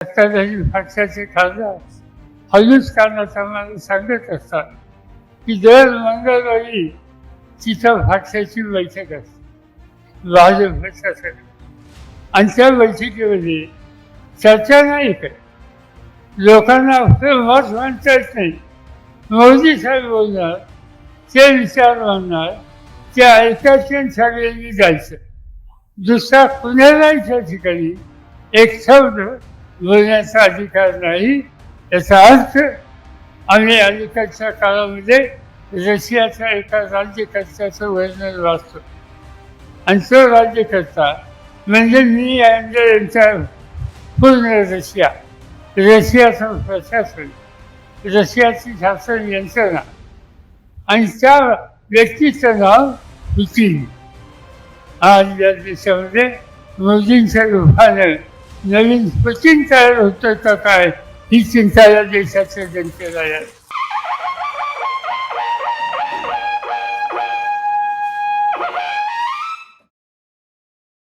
राष्ट्रवादी पक्षाचे खासदार हलूच कानाचा मला सांगत असतात की दर मंगळवारी तिथं पक्षाची बैठक असते भाजपच्या सगळं आणि त्या बैठकीमध्ये चर्चा नाही करत. लोकांना आपलं मत मांडता येत नाही. मोदी साहेब बोलणार ते विचार मांडणार ते ऐकायचे आणि सगळ्यांनी जायचं. दुसरा कुणालाही त्या ठिकाणी एक शब्द बोलण्याचा अधिकार नाही. याचा अर्थ आम्ही अलीकडच्या काळामध्ये रशियाच्या एका राज्यकर्त्याचं वर्णन वाचतो. आणि तो राज्यकर्ता म्हणजे मी यांच्या यांचा पूर्ण रशिया रशियाचं प्रशासन रशियाची शासन यंत्रणा आणि त्या व्यक्तीचं नाव पुतीन. आज या देशामध्ये मोदींच्या रूपानं नवीन सचिन तयार होतं का काय? ही चिंता या देशाच्या जनतेला आहे